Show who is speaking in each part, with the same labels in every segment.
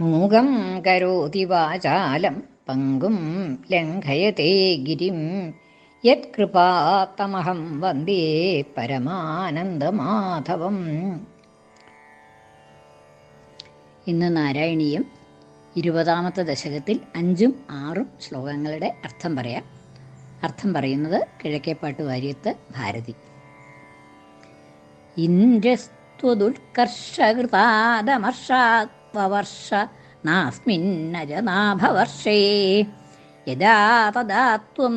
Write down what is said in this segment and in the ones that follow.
Speaker 1: മൂകം കരോതി വാചാലം പങ്കും ലംഘയത്തെ ഗിരിം. യത്കൃപാത്തമഹം വന്ദേ പരമാനന്ദമാധവം. ഇന്ന് നാരായണീയം ഇരുപതാമത്തെ ദശകത്തിൽ അഞ്ചും ആറും ശ്ലോകങ്ങളുടെ അർത്ഥം പറയാം. അർത്ഥം പറയുന്നത് കിഴക്കേപ്പാട്ട് വാര്യത്ത് ഭാരതി. ഇന്ദ്രസ്ത്വദുൽക്കർഷകൃതാദമർഷാത്വവർഷ നാസ്മിന്നജനാഭവർഷേ യഥാ തദാ ത്വം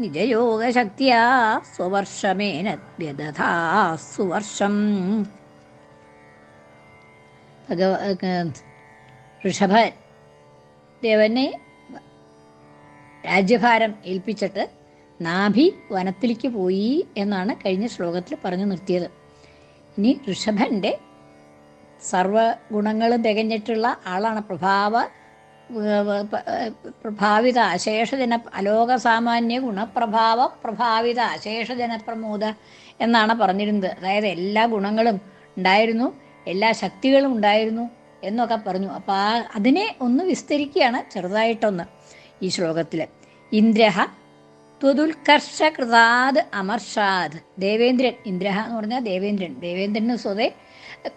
Speaker 1: നിജയോഗശക്തിയാ സ്വവർഷമേനദ്യദധാ സുവർഷം. ഭഗവ ഋഷഭ ദേവനെ രാജ്യഭാരം ഏൽപ്പിച്ചിട്ട് നാഭി വനത്തിലേക്ക് പോയി എന്നാണ് കഴിഞ്ഞ ശ്ലോകത്തിൽ പറഞ്ഞു നിർത്തിയത്. ഇനി ഋഷഭന്റെ സർവഗുണങ്ങളും തികഞ്ഞിട്ടുള്ള ആളാണ് പ്രഭാവ പ്രഭാവിത അശേഷജന അലോക സാമാന്യ ഗുണപ്രഭാവ പ്രഭാവിത അശേഷജനപ്രമോദ എന്നാണ് പറഞ്ഞിരുന്നത്. അതായത് എല്ലാ ഗുണങ്ങളും ഉണ്ടായിരുന്നു എല്ലാ ശക്തികളും ഉണ്ടായിരുന്നു എന്നൊക്കെ പറഞ്ഞു. അപ്പോൾ ആ അതിനെ ഒന്ന് വിസ്തരിക്കുകയാണ് ചെറുതായിട്ടൊന്ന് ഈ ശ്ലോകത്തിൽ ഇന്ദ്രഹ ത്വതുൽക്കർഷകൃതാത് അമർഷാദ്. ദേവേന്ദ്രൻ ഇന്ദ്രഹ എന്ന് പറഞ്ഞാൽ ദേവേന്ദ്രൻ. ദേവേന്ദ്രന് സ്വതേ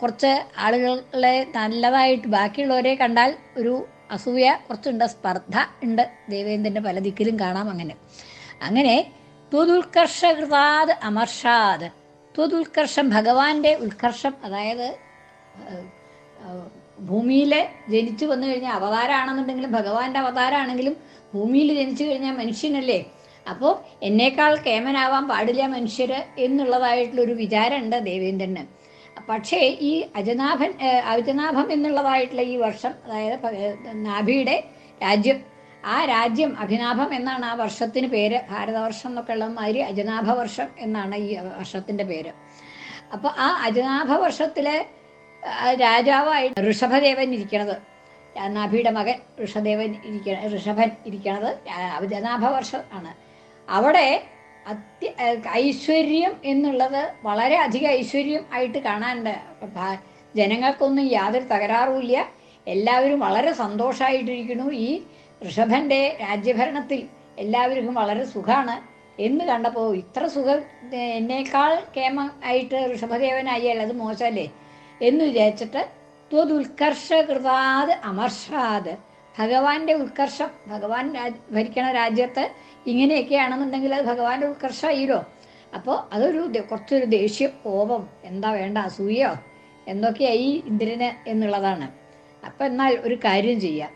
Speaker 1: കുറച്ച് ആളുകളെ നല്ലതായിട്ട് ബാക്കിയുള്ളവരെ കണ്ടാൽ ഒരു അസൂയ കുറച്ചുണ്ട് സ്പർദ്ധ ഉണ്ട്. ദേവേന്ദ്രന്റെ പല ദിക്കിലും കാണാം അങ്ങനെ. അങ്ങനെ ത്വതുൽക്കർഷകൃതാത് അമർഷാദ്. ത്വതുൽക്കർഷം ഭഗവാന്റെ ഉത്കർഷം അതായത് ഭൂമിയിൽ ജനിച്ചു വന്നു കഴിഞ്ഞാൽ അവതാരമാണെന്നുണ്ടെങ്കിലും ഭഗവാന്റെ അവതാരമാണെങ്കിലും ഭൂമിയിൽ ജനിച്ചു കഴിഞ്ഞാൽ മനുഷ്യനല്ലേ? അപ്പോൾ എന്നേക്കാൾ കേമനാവാൻ പാടില്ല മനുഷ്യർ എന്നുള്ളതായിട്ടുള്ളൊരു വിചാരമുണ്ട് ദേവേന്ദ്രന്. പക്ഷേ ഈ അജനാഭൻ അജനാഭം എന്നുള്ളതായിട്ടുള്ള ഈ വർഷം അതായത് നാഭിയുടെ രാജ്യം ആ രാജ്യം അഭിനാഭം എന്നാണ് ആ വർഷത്തിന് പേര്. ഭാരതവർഷം എന്നൊക്കെ ഉള്ള മാതിരി അജനാഭ വർഷം എന്നാണ് ഈ വർഷത്തിന്റെ പേര്. അപ്പൊ ആ അജനാഭ വർഷത്തിലെ രാജാവായി ഋഷഭദേവൻ ഇരിക്കണത്. നാഭിയുടെ മകൻ ഋഷദേവൻ ഇരിക്കണ ഋഷഭൻ ഇരിക്കണത് അജനാഭ വർഷം ആണ്. അവിടെ അത്യ ഐശ്വര്യം എന്നുള്ളത് വളരെ അധികം ഐശ്വര്യം ആയിട്ട് കാണാനുണ്ട്. ജനങ്ങൾക്കൊന്നും യാതൊരു തകരാറുമില്ല. എല്ലാവരും വളരെ സന്തോഷമായിട്ടിരിക്കുന്നു ഈ ഋഷഭന്റെ രാജ്യഭരണത്തിൽ എല്ലാവർക്കും വളരെ സുഖമാണ് എന്ന് കണ്ടപ്പോൾ ഇത്ര സുഖം എന്നേക്കാൾ കേമ ആയിട്ട് ഋഷഭദേവനായാൽ അത് മോശമല്ലേ എന്ന് വിചാരിച്ചിട്ട് ത്വതുൽക്കർഷകൃതാത് അമർഷാത്. ഭഗവാന്റെ ഉത്കർഷം ഭഗവാൻ ഭരിക്കണ രാജ്യത്ത് ഇങ്ങനെയൊക്കെയാണെന്നുണ്ടെങ്കിൽ അത് ഭഗവാന്റെ ഉത്കർഷമായില്ലോ അപ്പോൾ അതൊരു കുറച്ചൊരു ദേഷ്യം കോപം എന്താ വേണ്ട അസൂയോ എന്തൊക്കെയായി ഇന്ദ്രന് എന്നുള്ളതാണ്. അപ്പം എന്നാൽ ഒരു കാര്യം ചെയ്യാം.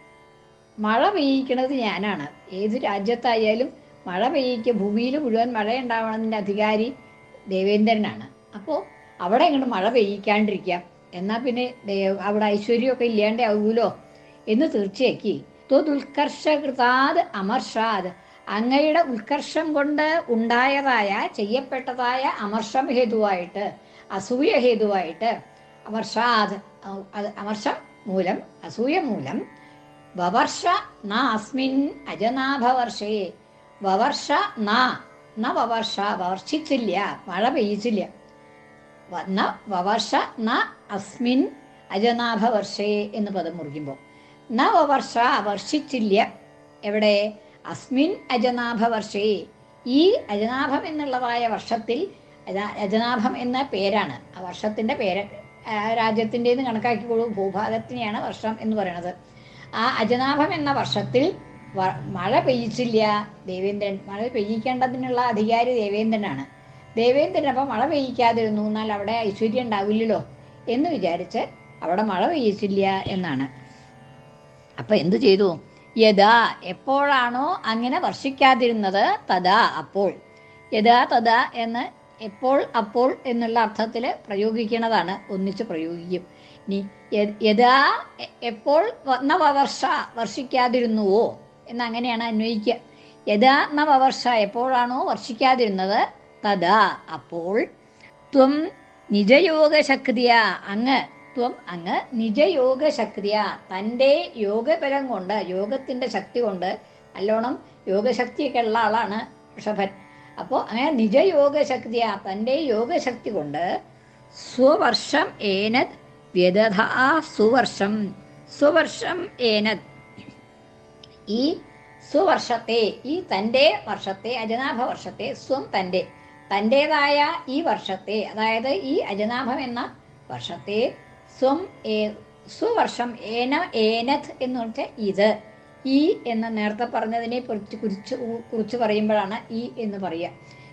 Speaker 1: മഴ പെയ്യിക്കണത് ഞാനാണ്. ഏത് രാജ്യത്തായാലും മഴ പെയ്യിക്കുക ഭൂമിയിൽ മുഴുവൻ മഴ ഉണ്ടാവണതിന്റെ അധികാരി ദേവേന്ദ്രനാണ്. അപ്പോൾ അവിടെ ഇങ്ങോട്ട് മഴ പെയ്യിക്കാണ്ടിരിക്കാം. എന്നാൽ പിന്നെ അവിടെ ഐശ്വര്യമൊക്കെ ഇല്ലാണ്ടേ ആകൂലോ എന്ന് തീർച്ചയാക്കി. ത്വതുൽക്കർഷകൃതാത് അമർഷാദ് അങ്ങയുടെ ഉത്കർഷം കൊണ്ട് ഉണ്ടായതായ ചെയ്യപ്പെട്ടതായ അമർഷം ഹേതുവായിട്ട് അസൂയ ഹേതുവായിട്ട് അമർഷാദ് അമർഷം മൂലം അസൂയ മൂലം വവർഷ ന അസ്മിൻ അജനാഭവർഷേ വവർഷ ന ന വവർഷ വർഷിച്ചില്ല മഴ പെയ്യിച്ചില്ല. ന വവർഷ ന അസ്മിൻ അജനാഭവർഷേ എന്ന് പദം മുറിക്കുമ്പോൾ ന വവർഷ വർഷിച്ചില്ല. എവിടെ? അസ്മിൻ അജനാഭവർഷേ. ഈ അജനാഭം എന്നുള്ളതായ വർഷത്തിൽ അജനാഭം എന്ന പേരാണ്. ആ വർഷത്തിന്റെ പേര് രാജ്യത്തിന്റെന്ന് കണക്കാക്കിക്കോളൂ ഭൂഭാഗത്തിനെയാണ് വർഷം എന്ന് പറയുന്നത് ആ അജനാഭം എന്ന വർഷത്തിൽ മഴ പെയ്യിച്ചില്ല. ദേവേന്ദ്രൻ മഴ പെയ്യിക്കേണ്ടതിനുള്ള അധികാരി ദേവേന്ദ്രനാണ്. ദേവേന്ദ്രൻ അപ്പം മഴ പെയ്യിക്കാതിരുന്നു. എന്നാൽ അവിടെ ഐശ്വര്യം ഉണ്ടാവില്ലല്ലോ എന്ന് വിചാരിച്ച് അവിടെ മഴ പെയ്യിച്ചില്ല എന്നാണ്. അപ്പം എന്തു ചെയ്തു? യഥാ എപ്പോഴാണോ അങ്ങനെ വർഷിക്കാതിരുന്നത് തഥാ അപ്പോൾ. യഥാ തഥാ എന്ന് എപ്പോൾ അപ്പോൾ എന്നുള്ള അർത്ഥത്തിൽ പ്രയോഗിക്കുന്നതാണ് ഒന്നിച്ച് പ്രയോഗിക്കും. ഇനി യഥാ എപ്പോൾ നവവർഷ വർഷിക്കാതിരുന്നുവോ എന്നങ്ങനെയാണ് അന്വയിക്കുക. യഥാ നവവർഷ എപ്പോഴാണോ വർഷിക്കാതിരുന്നത് തഥാ അപ്പോൾ. ത്വം നിജയോഗശക്തിയ അങ്ങ് ത്വം അങ്ങ് നിജയോഗ ശക്തിയ തന്റെ യോഗബലം കൊണ്ട് യോഗത്തിന്റെ ശക്തി കൊണ്ട് അല്ലോണം യോഗശക്തിയൊക്കെ ഉള്ള ആളാണ് ഋഷഭൻ. അപ്പോൾ അങ്ങനെ നിജയോഗ ശക്തിയ തന്റെ യോഗശക്തി കൊണ്ട് സ്വവർഷം ഏനത് വ്യതഥ സുവർഷം. സുവർഷം ഏനത് ഈ സുവർഷത്തെ ഈ തന്റെ വർഷത്തെ അജനാഭ വർഷത്തെ സ്വം തന്റെ. തന്റേതായ ഈ വർഷത്തെ അതായത് ഈ അജനാഭം എന്ന വർഷത്തെ സ്വം ഏ സുവർഷം ഏന ഏനത് എന്ന് വെച്ചാൽ ഇത്. ഈ എന്ന് നേരത്തെ പറഞ്ഞതിനെ കുറിച്ച് കുറിച്ച് കുറിച്ച് പറയുമ്പോഴാണ് ഈ എന്ന് പറയുക.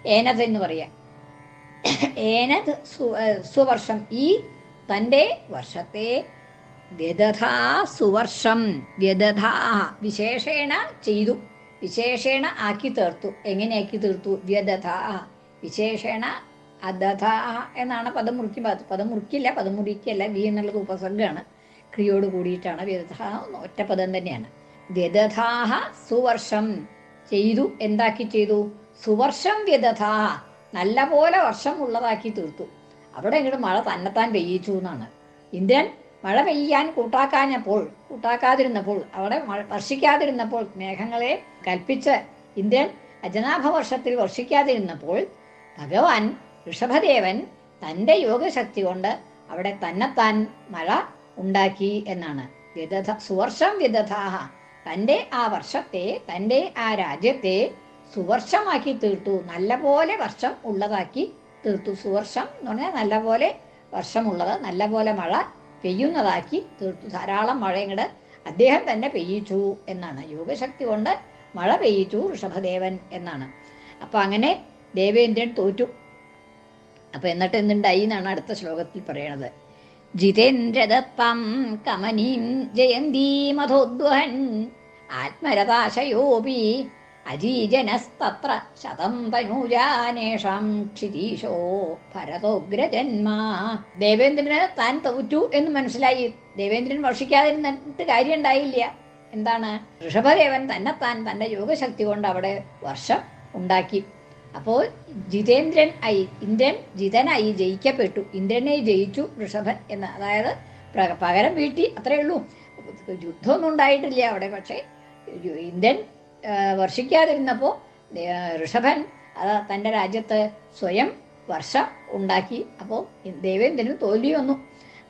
Speaker 1: ഏനത് എന്ന് പറയുക. ഏനത് സുവർഷം ഈ തന്റെ വർഷത്തെ വ്യതഥാ സുവർഷം. വ്യതഥാ വിശേഷേണ ചെയ്തു. വിശേഷേണ ആക്കി തീർത്തു. എങ്ങനെയാക്കി തീർത്തു? വ്യതഥാ വിശേഷേണ അദധ എന്നാണ് പദം മുറിക്കുമ്പോൾ പദം മുറിക്കില്ല പദം മുറിക്കല്ല. വി എന്നുള്ളത് ഉപസർഗമാണ് ക്രിയോട് കൂടിയിട്ടാണ് വ്യധ ഒറ്റ പദം തന്നെയാണ്. വ്യദധാഹ സുവർഷം ചെയ്തു. എന്താക്കി ചെയ്തു? സുവർഷം വ്യദധാ നല്ല പോലെ വർഷം ഉള്ളതാക്കി തീർത്തു. അവിടെ ഇങ്ങോട്ട് മഴ തന്നെത്താൻ പെയ്യിച്ചു എന്നാണ്. ഇന്ദ്രൻ മഴ പെയ്യാൻ കൂട്ടാക്കാഞ്ഞപ്പോൾ കൂട്ടാക്കാതിരുന്നപ്പോൾ അവിടെ വർഷിക്കാതിരുന്നപ്പോൾ മേഘങ്ങളെ കൽപ്പിച്ച് ഇന്ദ്രൻ അജനാഭ വർഷത്തിൽ വർഷിക്കാതിരുന്നപ്പോൾ ഭഗവാൻ ഋഷഭദേവൻ തന്റെ യോഗശക്തി കൊണ്ട് അവിടെ തന്നെത്താൻ മഴ ഉണ്ടാക്കി എന്നാണ്. വിദധ സുവർഷം വിദധാഹ. തന്റെ ആ വർഷത്തെ തന്റെ ആ രാജ്യത്തെ സുവർഷമാക്കി തീർത്തു. നല്ലപോലെ വർഷം ഉള്ളതാക്കി തീർത്തു. സുവർഷം എന്ന് പറഞ്ഞാൽ നല്ലപോലെ വർഷമുള്ളത് നല്ലപോലെ മഴ പെയ്യുന്നതാക്കി തീർത്തു. ധാരാളം മഴ ഇങ്ങോട്ട് അദ്ദേഹം തന്നെ പെയ്യിച്ചു എന്നാണ്. യോഗശക്തി കൊണ്ട് മഴ പെയ്യിച്ചു ഋഷഭദേവൻ എന്നാണ്. അപ്പൊ അങ്ങനെ ദേവേന്ദ്രൻ തോറ്റു. അപ്പൊ എന്നിട്ട് എന്തുണ്ടായി എന്നാണ് അടുത്ത ശ്ലോകത്തിൽ പറയണത്. ജിതേന്ദ്രദത്തം കമനീം ജയന്തീ മധോദ്വഹൻ ആത്മരതാശയോപി അജീജനസ്തത്ര ശതം തനൂജാനേഷാം ക്ഷിതീശോ ഭരതോഗ്രജന്മാ. ദേവേന്ദ്രന് താൻ തോറ്റു എന്ന് മനസ്സിലായി. ദേവേന്ദ്രൻ വർഷിക്കാതിരുന്നിട്ട് കാര്യം ഉണ്ടായില്ല. എന്താണ്? ഋഷഭദേവൻ തന്നെത്താൻ തന്റെ യോഗശക്തി കൊണ്ട് അവിടെ വർഷം ഉണ്ടാക്കി. അപ്പോൾ ജിതേന്ദ്രൻ ആയി ഇന്ദ്രൻ ജിതനായി ജയിക്കപ്പെട്ടു. ഇന്ദ്രനെ ജയിച്ചു ഋഷഭൻ എന്ന്. അതായത് പകരം വീട്ടി അത്രയേ ഉള്ളൂ. യുദ്ധമൊന്നും ഉണ്ടായിട്ടില്ല അവിടെ. പക്ഷേ ഇന്ദ്രൻ വർഷിക്കാതിരുന്നപ്പോൾ ഋഷഭൻ അത് തന്റെ രാജ്യത്ത് സ്വയം വർഷം ഉണ്ടാക്കി. അപ്പോൾ ദേവേന്ദ്രന് തോൽവി വന്നു.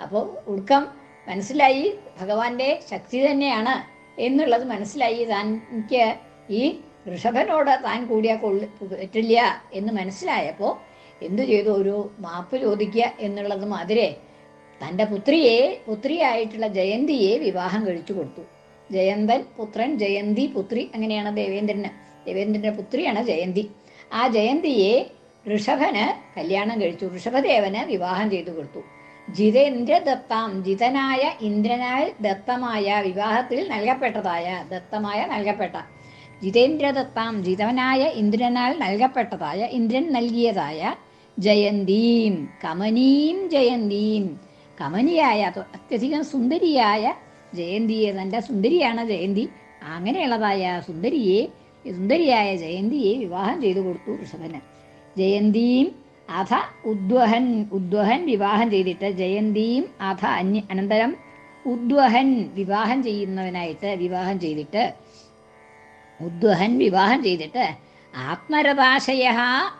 Speaker 1: അപ്പോൾ ഒടുക്കം മനസ്സിലായി ഭഗവാന്റെ ശക്തി തന്നെയാണ് എന്നുള്ളത് മനസ്സിലായി. താൻ എനിക്ക് ഈ ഋഷഭനോട് താൻ കൂടിയാൽ കൊള്ളി പറ്റില്ല എന്ന് മനസ്സിലായപ്പോൾ എന്തു ചെയ്തു? ഒരു മാപ്പ് ചോദിക്കുക എന്നുള്ളത് മാതിരെ തന്റെ പുത്രിയെ പുത്രിയായിട്ടുള്ള ജയന്തിയെ വിവാഹം കഴിച്ചു കൊടുത്തു. ജയന്തൻ പുത്രൻ ജയന്തി പുത്രി അങ്ങനെയാണ് ദേവേന്ദ്രന്. ദേവേന്ദ്രന്റെ പുത്രിയാണ് ജയന്തി. ആ ജയന്തിയെ ഋഷഭന് കല്യാണം കഴിച്ചു. ഋഷഭദേവന് വിവാഹം ചെയ്തു കൊടുത്തു. ജിതേന്ദ്ര ദത്താം ജിതനായ ഇന്ദ്രനാൽ ദത്തമായ വിവാഹത്തിൽ നൽകപ്പെട്ടതായ ദത്തമായ നൽകപ്പെട്ട ജിതേന്ദ്രദത്താം ജിതവനായ ഇന്ദ്രനാൽ നൽകപ്പെട്ടതായ ഇന്ദ്രൻ നൽകിയതായ ജയന്തീം കമനീം ജയന്തീം. കമനിയായ അത- അത്യധികം സുന്ദരിയായ ജയന്തിയെ നല്ല സുന്ദരിയാണ് ജയന്തി. അങ്ങനെയുള്ളതായ സുന്ദരിയെ സുന്ദരിയായ ജയന്തിയെ വിവാഹം ചെയ്തു കൊടുത്തു ഋഷഭന്. ജയന്തിയും അധ ഉദ്വഹൻ ഉദ്വഹൻ വിവാഹം ചെയ്തിട്ട് ജയന്തിയും അധ അന്യ അനന്തരം ഉദ്വഹൻ വിവാഹം ചെയ്യുന്നവനായിട്ട് വിവാഹം ചെയ്തിട്ട് ഉദ്വഹൻ വിവാഹം ചെയ്തിട്ട് ആത്മരഥാശയ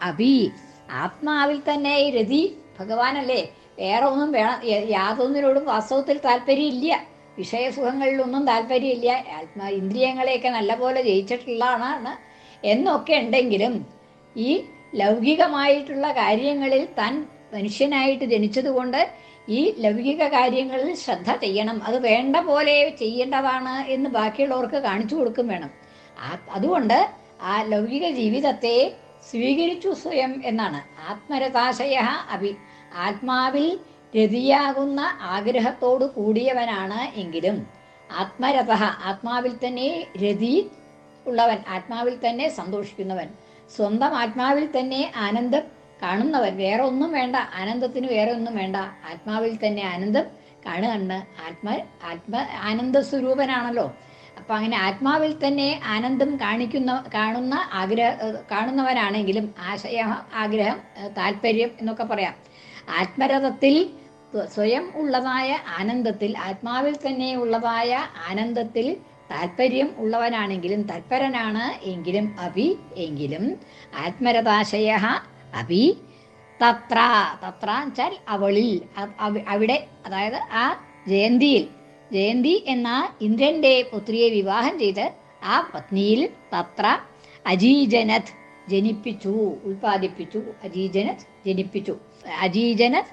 Speaker 1: അഭി. ആത്മാവിൽ തന്നെ രതി. ഭഗവാനല്ലേ വേറെ ഒന്നും വേണം യാതൊന്നിനോടും വാസ്തവത്തിൽ താല്പര്യമില്ല. വിഷയസുഖങ്ങളിലൊന്നും താല്പര്യമില്ല. ആത്മാ ഇന്ദ്രിയങ്ങളെയൊക്കെ നല്ലപോലെ ജയിച്ചിട്ടുള്ളതാണ്. എന്നൊക്കെ ഉണ്ടെങ്കിലും ഈ ലൗകികമായിട്ടുള്ള കാര്യങ്ങളിൽ താൻ മനുഷ്യനായിട്ട് ജനിച്ചതുകൊണ്ട് ഈ ലൗകിക കാര്യങ്ങളിൽ ശ്രദ്ധ ചെയ്യണം. അത് വേണ്ട പോലെ ചെയ്യേണ്ടതാണ് എന്ന് ബാക്കിയുള്ളവർക്ക് കാണിച്ചു കൊടുക്കും വേണം. അതുകൊണ്ട് ആ ലൗകിക ജീവിതത്തെ സ്വീകരിച്ചു സ്വയം എന്നാണ്. ആത്മരതാശയ അഭി. ആത്മാവിൽ രതിയാകുന്ന ആഗ്രഹത്തോടു കൂടിയവനാണ് എങ്കിലും ആത്മരഥ ആത്മാവിൽ തന്നെ രതി ഉള്ളവൻ ആത്മാവിൽ തന്നെ സന്തോഷിക്കുന്നവൻ സ്വന്തം ആത്മാവിൽ തന്നെ ആനന്ദം കാണുന്നവൻ. വേറെ ഒന്നും വേണ്ട ആനന്ദത്തിന് വേറെ ഒന്നും വേണ്ട. ആത്മാവിൽ തന്നെ ആനന്ദം കാണുകയാണ് ആത്മ ആത്മ ആനന്ദ സ്വരൂപനാണല്ലോ അപ്പൊ അങ്ങനെ ആത്മാവിൽ തന്നെ ആനന്ദം കാണിക്കുന്ന കാണുന്ന ആഗ്രഹ കാണുന്നവരാണെങ്കിലും ആശയ ആഗ്രഹം താല്പര്യം എന്നൊക്കെ പറയാം. ആത്മരഥത്തിൽ സ്വയം ഉള്ളതായ ആനന്ദത്തിൽ ആത്മാവിൽ തന്നെ ഉള്ളതായ ആനന്ദത്തിൽ താല്പര്യം ഉള്ളവനാണെങ്കിലും തൽപരനാണ് എങ്കിലും അഭി എങ്കിലും ആത്മരഥാശയ അഭി തത്ര തത്ര അവളിൽ അവിടെ അതായത് ആ ജയന്തിയിൽ ജയന്തി എന്ന ഇന്ദ്രന്റെ പുത്രിയെ വിവാഹം ചെയ്ത് ആ പത്നിയിൽ തത്ര അജീജനത് ജനിപ്പിച്ചു ഉൽപ്പാദിപ്പിച്ചു. അജീജനത് ജനിപ്പിച്ചു. അജീജനത്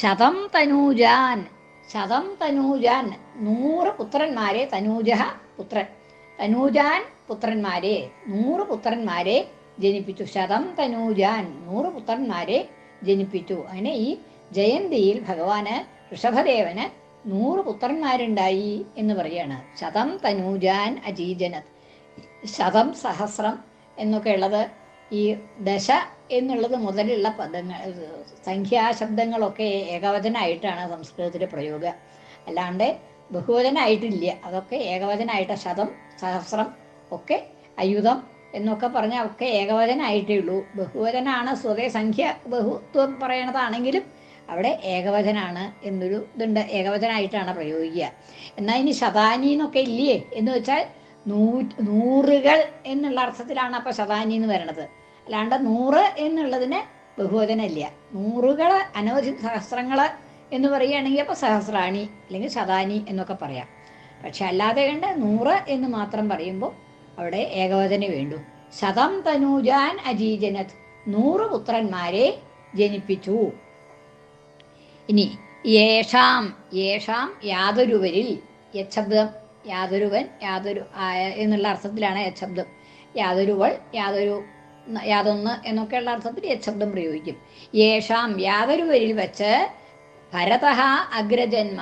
Speaker 1: ശതം തനൂജാൻ ശതം തനൂജാൻ. നൂറ് പുത്രന്മാരെ തനൂജ പുത്രൻ. തനൂജാൻ പുത്രന്മാരെ നൂറ് പുത്രന്മാരെ ജനിപ്പിച്ചു. ശതം തനൂജാൻ നൂറ് പുത്രന്മാരെ ജനിപ്പിച്ചു. അങ്ങനെ ഈ ജയന്തിയിൽ ഭഗവാന് ഋഷഭദേവന് നൂറ് പുത്രന്മാരുണ്ടായി എന്ന് പറയാണ് ശതം തനൂജാൻ അജീജനത്. ശതം സഹസ്രം എന്നൊക്കെ ഉള്ളത് ഈ ദശ എന്നുള്ളത് മുതലുള്ള പദങ്ങൾ സംഖ്യാശബ്ദങ്ങളൊക്കെ ഏകവചനായിട്ടാണ് സംസ്കൃതത്തിൽ പ്രയോഗം. അല്ലാണ്ട് ബഹുവചനായിട്ടില്ല. അതൊക്കെ ഏകവചനായിട്ട് ശതം സഹസ്രം ഒക്കെ അയുധം എന്നൊക്കെ പറഞ്ഞാൽ ഒക്കെ ഏകവചനായിട്ടേ ഉള്ളൂ. ബഹുവചനാണ് സ്വതേ സംഖ്യ ബഹുത്വം പറയണതാണെങ്കിലും അവിടെ ഏകവചനാണ് എന്നൊരു ഇതുണ്ട്. ഏകവചനായിട്ടാണ് പ്രയോഗിക്കുക. എന്നാൽ ഇനി ശതാനി എന്നൊക്കെ ഇല്ലേ എന്ന് വെച്ചാൽ നൂ നൂറുകൾ എന്നുള്ള അർത്ഥത്തിലാണ് അപ്പൊ ശതാനി എന്ന് വരണത് അല്ലാണ്ട് നൂറ് എന്നുള്ളതിന് ബഹുവചനമില്ല. നൂറുകൾ അനവധി സഹസ്രങ്ങൾ എന്ന് പറയുകയാണെങ്കിൽ അപ്പൊ സഹസ്രാണി അല്ലെങ്കിൽ ശതാനി എന്നൊക്കെ പറയാം. പക്ഷെ അല്ലാതെ കണ്ട് നൂറ് എന്ന് മാത്രം പറയുമ്പോൾ അവിടെ ഏകവചന വേണ്ടു. ശതം തനൂജാൻ അജീജനത് നൂറ് പുത്രന്മാരെ ജനിപ്പിച്ചു. ഇനി യേഷാം യേഷാം യാതൊരുവരിൽ യച്ഛബ്ദം യാതൊരുവൻ യാതൊരു എന്നുള്ള അർത്ഥത്തിലാണ് യച്ഛബ്ദം. യാതൊരുവൾ യാതൊരു യാതൊന്ന് എന്നൊക്കെയുള്ള അർത്ഥത്തിൽ യച്ഛബ്ദം പ്രയോഗിക്കും. യേഷാം യാതൊരുവരിൽ വച്ച് ഭരത അഗ്രജന്മ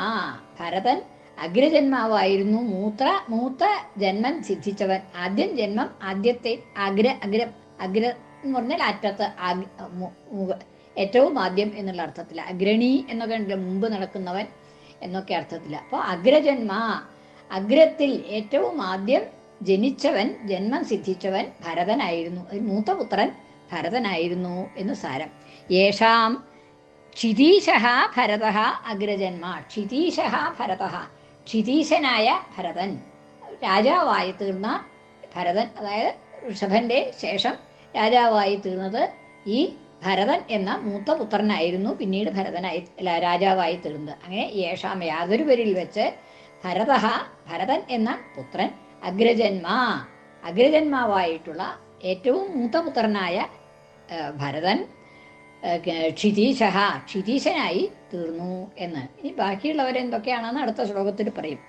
Speaker 1: ഭരതൻ അഗ്രജന്മാവായിരുന്നു മൂത്ര മൂത്ത ജന്മം സിദ്ധിച്ചവൻ. ആദ്യം ജന്മം ആദ്യത്തെ അഗ്ര അഗ്ര അഗ്ര എന്ന് പറഞ്ഞാൽ അറ്റത്ത് ഏറ്റവും ആദ്യം എന്നുള്ള അർത്ഥത്തിൽ അഗ്രണി എന്നൊക്കെ ഉണ്ടല്ലോ മുമ്പ് നടക്കുന്നവൻ എന്നൊക്കെ അർത്ഥത്തിൽ അപ്പോൾ അഗ്രജന്മ അഗ്രത്തിൽ ഏറ്റവും ആദ്യം ജനിച്ചവൻ ജന്മം സിദ്ധിച്ചവൻ ഭരതനായിരുന്നു. ഒരു മൂത്തപുത്രൻ ഭരതനായിരുന്നു എന്ന് സാരം. യേഷാം ക്ഷിതീശ ഭരത അഗ്രജന്മ. ക്ഷിതീശ ഭരത ക്ഷിതീശനായ ഭരതൻ. രാജാവായി തീർന്ന ഭരതൻ അതായത് ഋഷഭന്റെ ശേഷം രാജാവായി തീർന്നത് ഈ ഭരതൻ എന്ന മൂത്ത പുത്രനായിരുന്നു പിന്നീട് ഭരതനായി രാജാവായി തീർന്നത്. അങ്ങനെ യേഷാം യാതൊരുവരിൽ വെച്ച് ഭരത ഭരതൻ എന്ന പുത്രൻ അഗ്രജന്മാ അഗ്രജന്മാവായിട്ടുള്ള ഏറ്റവും മൂത്ത പുത്രനായ ഭരതൻ ക്ഷിതീശ ക്ഷിതീശനായി തീർന്നു എന്ന്. ഇനി ബാക്കിയുള്ളവരെന്തൊക്കെയാണെന്ന് അടുത്ത ശ്ലോകത്തിൽ പറയും.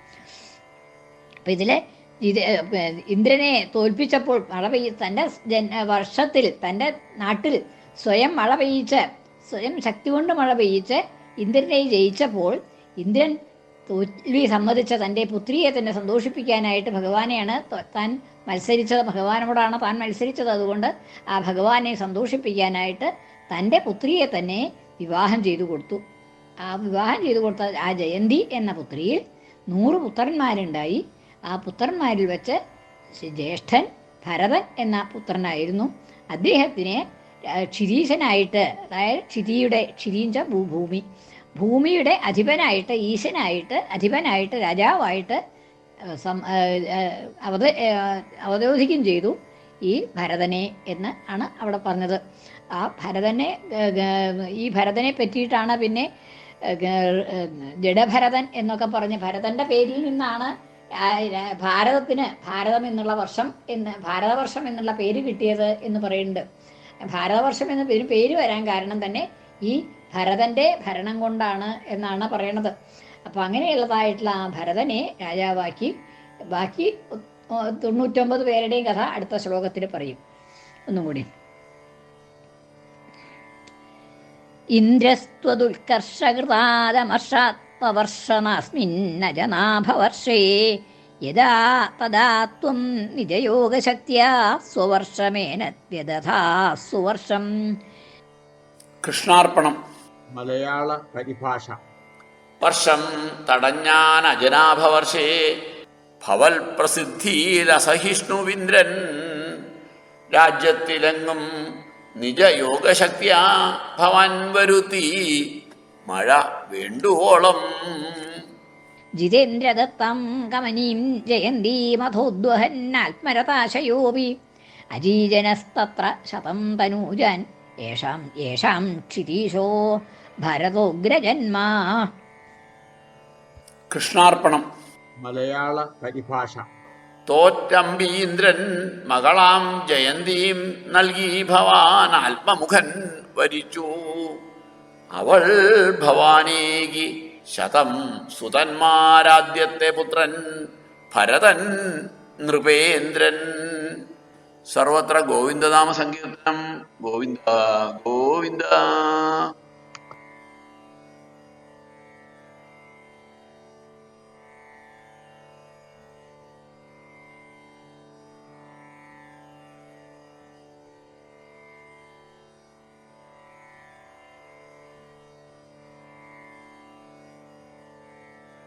Speaker 1: അപ്പൊ ഇതിലെ ഇത് ഇന്ദ്രനെ തോൽപ്പിച്ചപ്പോൾ മഴ പെയ്യ തന്റെ വർഷത്തിൽ തന്റെ നാട്ടിൽ സ്വയം മഴ പെയ്യിച്ച് സ്വയം ശക്തി കൊണ്ട് മഴ പെയ്യിച്ച് ഇന്ദ്രനെ ജയിച്ചപ്പോൾ ഇന്ദ്രൻ തോൽവി സമ്മതിച്ച തന്റെ പുത്രിയെ തന്നെ സന്തോഷിപ്പിക്കാനായിട്ട് ഭഗവാനെയാണ് താൻ മത്സരിച്ചത്. ഭഗവാനോടാണ് താൻ മത്സരിച്ചത്. അതുകൊണ്ട് ആ ഭഗവാനെ സന്തോഷിപ്പിക്കാനായിട്ട് തന്റെ പുത്രിയെ തന്നെ വിവാഹം ചെയ്തു കൊടുത്തു. ആ വിവാഹം ചെയ്തു കൊടുത്ത ആ ജയന്തി എന്ന പുത്രിയിൽ നൂറ് പുത്രന്മാരുണ്ടായി. ആ പുത്രന്മാരിൽ വെച്ച് ജ്യേഷ്ഠൻ ഭരതൻ എന്ന പുത്രനായിരുന്നു. അദ്ദേഹത്തിനെ ആ, ക്ഷിതീശനായിട്ട് അതായത് ക്ഷിരിയുടെ ക്ഷിരീഞ്ച ഭൂമി. ഭൂമിയുടെ അധിപനായിട്ട് ഈശനായിട്ട് അധിപനായിട്ട് രാജാവായിട്ട് സം- അവത ചെയ്തു ഈ ഭരതനെ എന്ന് ആണ് അവിടെ പറഞ്ഞത്. ആ ഭരതനെ ഈ ഭരതനെ പറ്റിയിട്ടാണ് പിന്നെ ജഡഭരതൻ എന്നൊക്കെ പറഞ്ഞ് ഭരതന്റെ പേരിൽ നിന്നാണ് ഭാരതത്തിന് ഭാരതം എന്നുള്ള വർഷം എന്ന് ഭാരതവർഷം എന്നുള്ള പേര് കിട്ടിയത് എന്ന് പറയുന്നുണ്ട്. ഭാരതവർഷം എന്ന പേര് പേര് വരാൻ കാരണം തന്നെ ഈ ഭരതന്റെ ഭരണം കൊണ്ടാണ് എന്നാണ് പറയണത്. അപ്പൊ അങ്ങനെയുള്ളതായിട്ടുള്ള ആ ഭരതനെ രാജാവാക്കി ബാക്കി തൊണ്ണൂറ്റൊമ്പത് പേരുടെയും കഥ അടുത്ത ശ്ലോകത്തിൽ പറയും. ഒന്നും കൂടി. ഇന്ദ്രസ്ത്വദുൽക്കർഷകൃതാദമർഷാത്മവർഷനാസ്മിന്നജനാഭവർഷേ യഥാ തഥാ ത്വം നിജയോഗശക്തിയാ സ്വവർഷമേന വ്യദധാ സുവർഷം.
Speaker 2: കൃഷ്ണാർപ്പണം.
Speaker 3: മലയാള പരിഭാഷ.
Speaker 2: വർഷം തടഞ്ഞാൻ അജനാഭവർഷേ ഭവൽ പ്രസിദ്ധീരസഹിഷ്ണുവിന്ദ്രൻ. രാജ്യത്തിലെങ്ങും നിജയോഗശക്തിയാ ഭവാൻ വരുത്തി. മഴ വേണ്ടുവോളം
Speaker 1: ജിതേന്ദ്രദത്തം കമനീം ജയന്തീമധോദ്വഹന്നാത്മരതാശയോപി അജീജനസ്തത്ര ശതം തനൂജാൻ യേഷാം യേഷാം ക്ഷിതീശോ ഭരതോഗ്രജന്മാ.
Speaker 2: കൃഷ്ണാർപ്പണം.
Speaker 3: മലയാള പരിഭാഷ.
Speaker 2: തോറ്റമ്പീന്ദ്രൻ മകളാം ജയന്തിയും നൽകി ഭവാൻ ആത്മമുഖൻ വരിച്ചു. അവൾ ഭവാനീകി ശതം സുതന്മാരാദ്യത്തെ പുത്രൻ ഭരതൻ നൃപേന്ദ്രൻ. സർവത്ര ഗോവിന്ദനാമ സങ്കീർത്തനം ഗോവിന്ദ ഗോവിന്ദ.